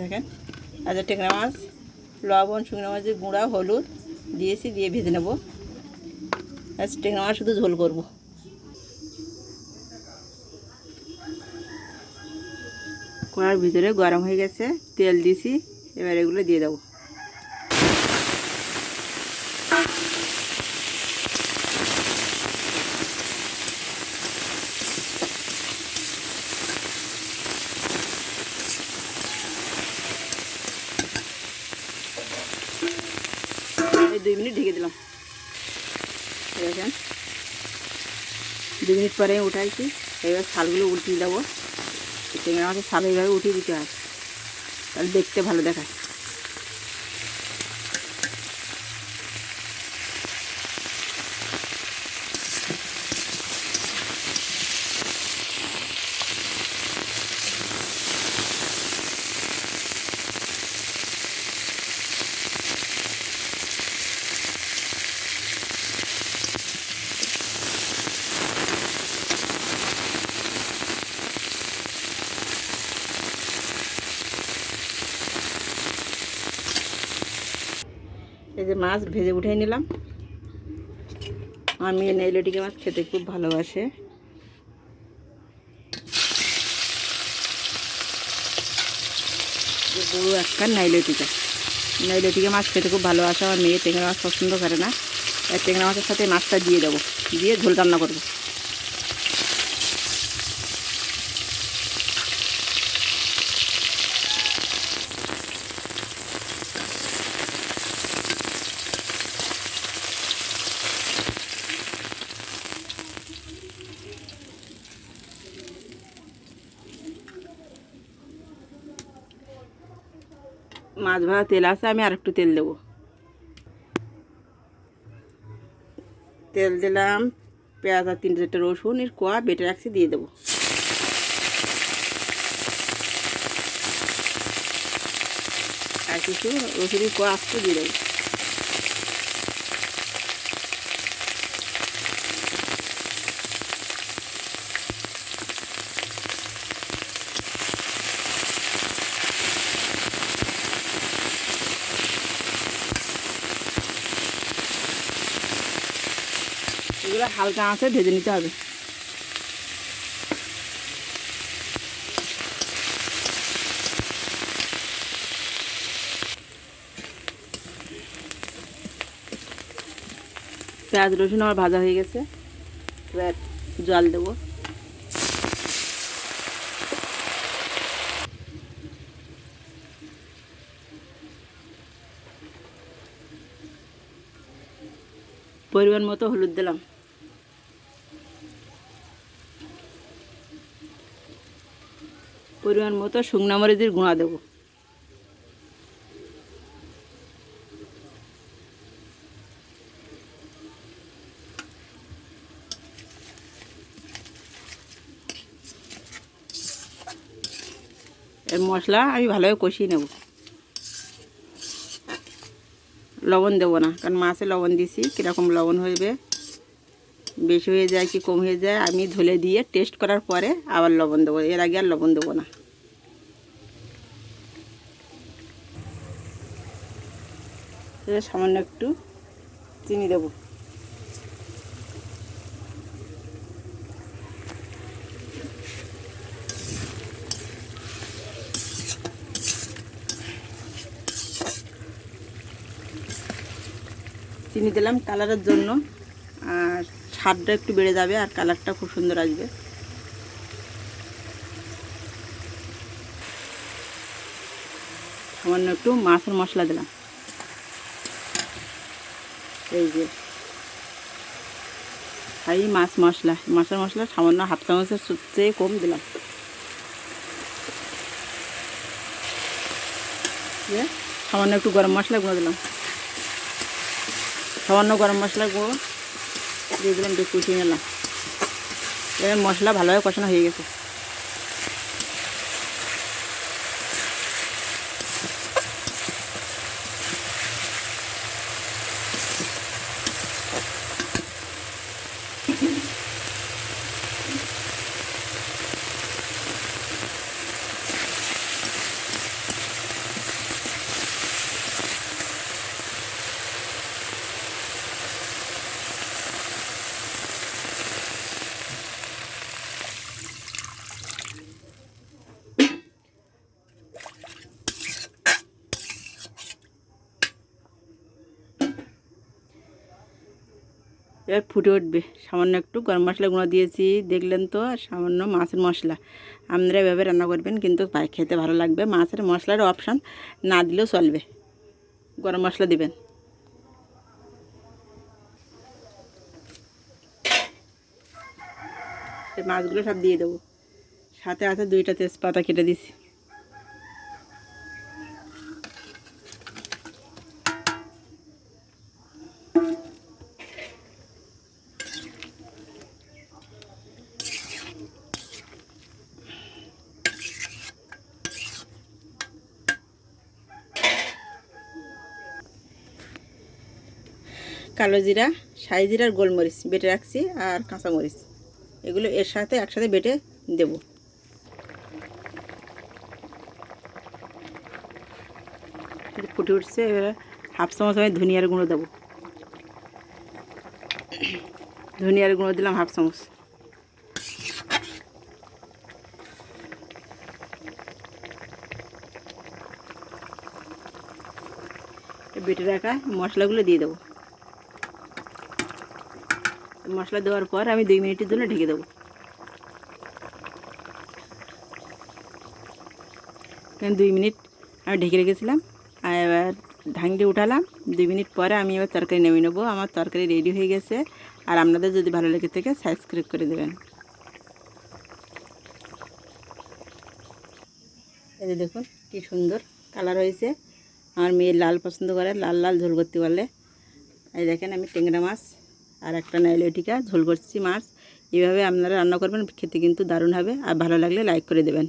দেখেন আচ্ছা টেকনা মাছ, লবণ, শুকনো মাছের গুঁড়া, হলুদ দিয়েছি, দিয়ে ভেজে নেব। আচ্ছা টেকনা মাছ শুধু ঝোল করব। কড়ার ভিতরে গরম হয়ে গেছে, তেল দিছি, এবার এগুলো দিয়ে দেবো এই দুই মিনিট ঢেকে দিলাম। এই দেখেন দুই মিনিট পরে উঠাইছি। এবার শালগুলো উল্টিয়ে দেবো। চিংড়ি মাছের শাল এইভাবে উঠিয়ে দিতে হয়। তাহলে দেখতে ভালো দেখায়। যে মাছ ভেজে উঠে নিলাম। আমি নেইলেটিকে মাছ খেতে খুব ভালোবাসে। বড়ো একটা নাইলেটিকা। নাইলেটিকা মাছ খেতে খুব ভালোবাসে, আমার মেয়ে টেঙ্গা মাছ পছন্দ করে না। টেংরা মাছের সাথে মাছটা দিয়ে দেবো, দিয়ে ঝোল রান্না করব। মাছ ভাজা তেল আছে, আমি আর একটু তেল দেব। তেল দিলাম, পেঁয়াজ আর তিন চারটে রসুন, এর কোয়া বেটে রাখছি, দিয়ে দেবো। আর কিছু রসুনের কোয়া আসতে দিয়ে দেবো। এগুলো হালকা আঁচে ভেজে নিতে হবে। পেঁয়াজ, রসুন আমার ভাজা হয়ে গেছে। এবার জল দেবো। পরিমাণ মতো হলুদ দিলাম। পরিমাণ মতো শুকনা মরিচের গুঁড়া দেবো। এর মশলা আমি ভালোভাবে কষিয়ে নেব। লবণ দেবো না, কারণ মাছে লবণ দিছি, কীরকম লবণ হইবে? বেশি হয়ে যায় কি কম হয়ে যায়, আমি ধুলে দিয়ে টেস্ট করার পরে আবার লবণ দেবো। এর আগে আর লবণ দেবো না। সামান্য একটু চিনি দেবো। চিনি দিলাম কালারের জন্য। স্বাদটা একটু বেড়ে যাবে আর কালারটা খুব সুন্দর আসবে। সামান্য একটু মাছের মশলা দিলাম। এই যে। এই মাছ মশলা, মাছের মশলা সামান্য হাফ চামচের চেয়ে কম দিলাম। সামান্য একটু গরম মশলা গুঁড়ো দিলাম। সামান্য গরম মশলা গুঁড়ো দিয়ে দিলাম একটু কুচিয়ে নিলাম। এবার মশলা ভালোভাবে কষানো হয়ে গেছে। এবার ফুটে উঠবে। সামান্য একটু গরম মশলা গুঁড়ো দিয়েছি, দেখলেন তো, আর সামান্য মাছের মশলা। আপনারা এভাবে রান্না করবেন, কিন্তু খেতে ভালো লাগবে। মাছের মশলার অপশান না দিলেও চলবে। গরম মশলা দেবেন। মাছগুলো সব দিয়ে দেবো। সাথে আছে দুইটা তেজপাতা কেটে দিছি। কালো জিরা সাই জিরার গোলমরিচ বেটে রাখছি আর কাঁচামরিচ এগুলো এর সাথে একসাথে বেটে দেব। ফুটে উঠছে, এবারে হাফ চামচ আমি ধনিয়ার গুঁড়ো দেবো। ধনিয়ার গুঁড়ো দিলাম হাফ চামচ। বেটে রাখা মশলাগুলো দিয়ে দেবো। মশলা দেওয়ার পর আমি দুই মিনিটের জন্য ঢেকে দেবো। দুই মিনিট আমি ঢেকে রেখেছিলাম, আর এবার ঢাঙ্গি উঠালাম। দুই মিনিট পরে আমি এবার তরকারি নেমে নেব। আমার তরকারি রেডি হয়ে গেছে, আর আপনাদের যদি ভালো লেগে থাকে সাবস্ক্রাইব করে দেবেন। এই দেখুন, কি সুন্দর কালার হয়েছে। আমার মেয়ে লাল পছন্দ করে, লাল লাল ঝোল করতে বলে এই দেখেন আমি টেংরা মাছ। আর একটা নাইলেটিকা ঝোল করছি মাছ। এভাবে আপনারা রান্না করবেন, খেতে কিন্তু দারুণ হবে। আর ভালো লাগলে লাইক করে দেবেন।